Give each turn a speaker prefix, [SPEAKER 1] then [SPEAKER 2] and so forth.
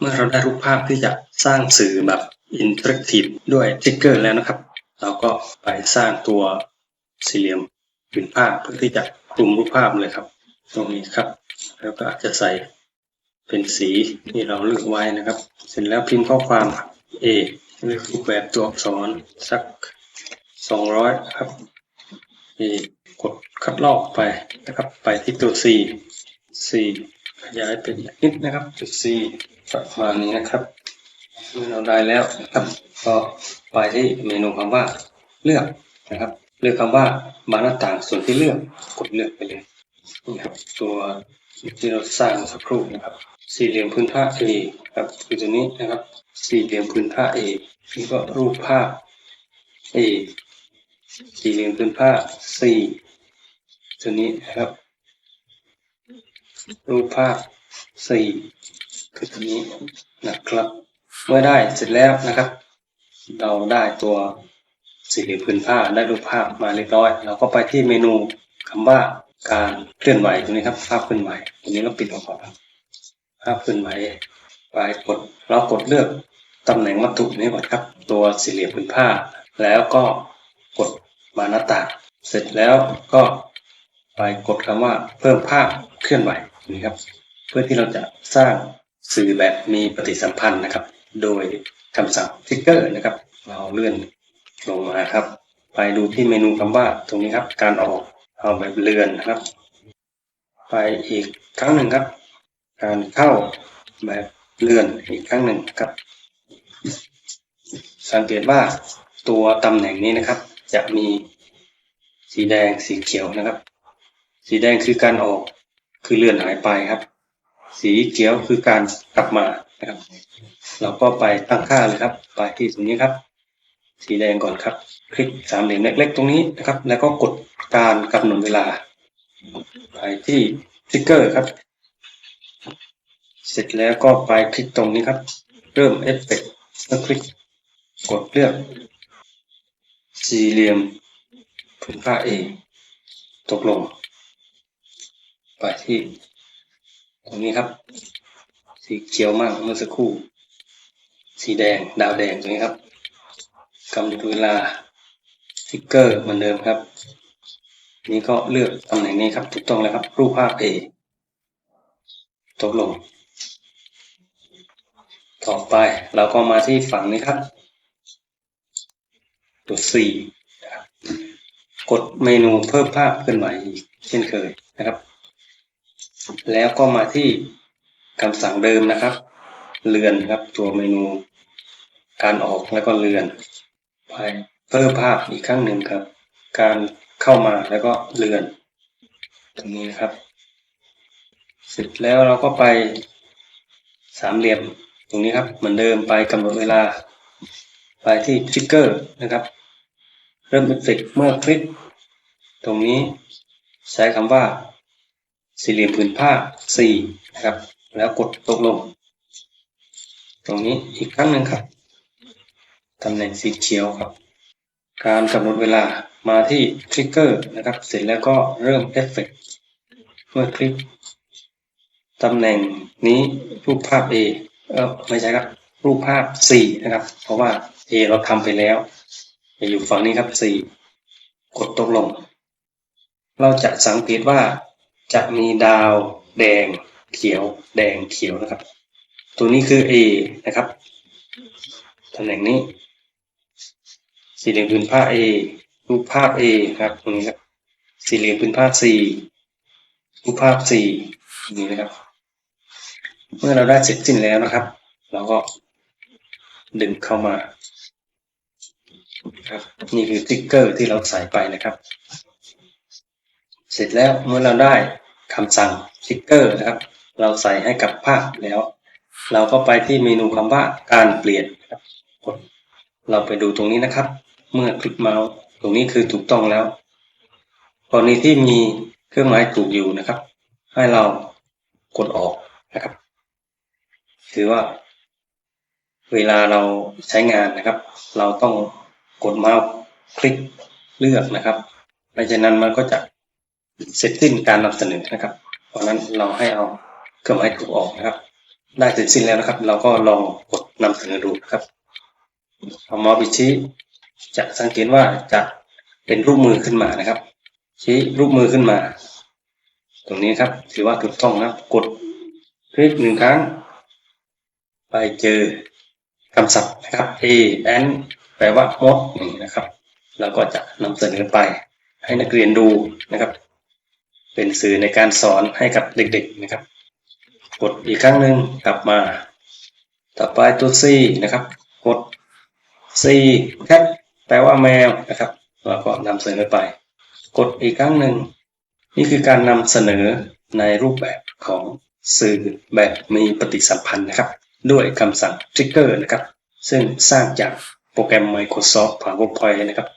[SPEAKER 1] เมื่อเราได้รูปภาพที่จะสร้างสื่อแบบอินเทอร์แอคทีฟด้วยทิกเกอร์แล้วนะครับ เราก็ไปสร้างตัวสี่เหลี่ยมผืนผ้าเพื่อที่จะคลุมรูปภาพเลยครับ ตรงนี้ครับ แล้วก็อาจจะใส่เป็นสีที่เราเลือกไว้นะครับ เสร็จแล้วพิมพ์ข้อความ A เลือกรูปแบบตัวอักษรสัก 200 ครับ A กดคัดลอกไปนะครับ ไปที่ตัว C C ขยายเป็นนิดนะครับจุด C ประมาณนี้นะครับเมื่อเราได้แล้วนะครับ ก็ไปที่เมนูคำว่าเลือกนะครับ เลือกคำว่าบานหน้าต่างส่วนที่เลือกกดเลือกไปเลยนี่ครับตัวที่เราสร้างสักครู่นะครับ สี่เหลี่ยมพื้นผ้า A ครับคือตัวนี้นะครับ สี่เหลี่ยมพื้นผ้า A นี่ก็รูปภาพ A สี่เหลี่ยมพื้นผ้า C ตัวนี้นะครับ รูปภาพ C คือตัวนี้นะครับ เมื่อได้เสร็จแล้วนะครับ เราได้ตัวสี่เหลี่ยมพื้นผ้าได้รูปภาพมาเรียบร้อย เราก็ไปที่เมนูคำว่าการเคลื่อนไหวตรงนี้ครับ ภาพเคลื่อนไหวตรงนี้เราปิดออกก่อนครับภาพเคลื่อนไหวไปกดเรากดเลือกตำแหน่งวัตถุนี้ก่อนครับ ตัวสี่เหลี่ยมผืนผ้า แล้วก็กดมาหน้าต่างเสร็จแล้วก็ไปกดคำว่าเพิ่มภาพเคลื่อนไหวนี่ครับ เพื่อที่เราจะสร้าง สื่อแบบมีปฏิสัมพันธ์นะครับ โดยคำสั่งทิกเกอร์นะครับ เราเลื่อนลงมาครับ ไปดูที่เมนูคำว่าตรงนี้ครับ การออกเอาแบบเรือนนะครับ ไปอีกครั้งหนึ่งครับ การเข้าแบบเลื่อนอีกครั้งหนึ่งครับ สังเกตว่าตัวตำแหน่งนี้นะครับ จะมีสีแดงสีเขียวนะครับ สีแดงคือการออกคือเลื่อนหายไปครับ สีเขียวคือการกลับมานะครับ เราก็ไปตั้งค่าเลยครับ ไปที่ตรงนี้ครับ สีแดงก่อนครับ คลิกสามเหลี่ยมเล็กๆ ตรงนี้นะครับ แล้วก็กดการกำหนดเวลา ไปที่ทริกเกอร์ครับ เสร็จแล้วก็ไปคลิกตรงนี้ครับ เริ่มเอฟเฟกต์แล้วคลิกกดเลือก สี่เหลี่ยมผืนผ้า A ตกลง ไปที่ ตรงนี้ครับ สีเขียวมากเมื่อสักครู่ สีแดงดาวแดงตรงนี้ครับกำหนดเวลาสติ๊กเกอร์เหมือนเดิมครับ นี้ก็เลือกตำแหน่งนี้ครับถูกต้องแล้วครับ รูปภาพ A ตกลง ต่อไปเราก็มาที่ฝั่งนี้ครับ ตัว C นะครับกดเมนูเพิ่มภาพเคลื่อนไหวอีกเช่นเคยนะครับ แล้วก็มาที่คำสั่งเดิมนะครับเลือนครับตัวเมนู การออกแล้วก็เลือนไปเพิ่มภาพอีกครั้งหนึ่งครับ การเข้ามาแล้วก็เลือน ตรงนี้นะครับ เสร็จแล้วเราก็ไปสามเหลี่ยมตรงนี้ครับ เหมือนเดิมไปกำหนดเวลา ไปที่ทริกเกอร์นะครับ เริ่มเอฟเฟกเมื่อคลิก ตรงนี้ใช้คำว่า สี่เหลี่ยมผืนผ้า 4 นะครับ แล้วกดตกลง ตรงนี้อีกครั้งหนึ่งครับตำแหน่งสีเขียวครับ การกำหนดเวลามาที่ทริกเกอร์นะครับ เสร็จแล้วก็เริ่มเอฟเฟกเมื่อคลิกตำแหน่งนี้รูปภาพ A เออไม่ใช่ครับ รูปภาพ C นะครับ เพราะว่า A เราทำไปแล้วจะอยู่ฝั่งนี้ครับ C กดตกลง เราจะสังเกตว่า จะมีดาวแดงเขียวแดงเขียวนะครับ ตัวนี้คือ A นะครับตำแหน่งนี้ สี่เหลี่ยมผืนผ้า A รูปภาพ A ครับตรงนี้ครับ สี่เหลี่ยมผืนผ้า C รูปภาพ C นี้นะครับ เมื่อเราได้เสร็จสิ้นแล้วนะครับ เราก็ดึงเข้ามาครับนี่คือติ๊กเกอร์ที่เราใส่ไปนะครับ เสร็จแล้วเมื่อเราได้ คำสั่งสติ๊กเกอร์นะครับ เราใส่ให้กับภาพแล้ว เราก็ไปที่เมนูคำว่าการเปลี่ยนครับกดเราไปดูตรงนี้นะครับ เมื่อคลิกเมาส์ตรงนี้คือถูกต้องแล้วกรณีที่มีเครื่องหมายถูกอยู่นะครับ ให้เรากดออกนะครับ ถือว่า เวลาเราใช้งานนะครับ เราต้องกดเมาส์คลิกเลือกนะครับไม่เช่นนั้นมันก็จะ เสร็จสิ้นการนำเสนอนะครับ เพราะนั้นเราให้เอาเครื่องหมายถูกออกนะครับ ได้เสร็จสิ้นแล้วนะครับ เราก็ลองกดนำเสนอดูนะครับเอามาส์ไปชี้จะสังเกตว่าจะเป็นรูปมือขึ้นมานะครับ ชี้รูปมือขึ้นมา ตรงนี้ครับถือว่าถูกต้องนะครับกดคลิกหนึ่งครั้ง ไปเจอคำศัพท์นะครับ a n แปลว่ามดนะครับเราก็จะนำเสนอไปให้นักเรียนดูนะครับ เป็นสื่อในการสอนให้กับเด็กๆนะครับ กดอีกครั้งหนึ่งกลับมา ต่อไปตัว C นะครับ กด C cat แปลว่าแมวนะครับเราก็นำเสนอไป กดอีกครั้งหนึ่งนี่คือการนำเสนอในรูปแบบของสื่อแบบมีปฏิสัมพันธ์นะครับ ด้วยคำสั่ง trigger นะครับ ซึ่งสร้างจากโปรแกรม Microsoft PowerPoint นะครับ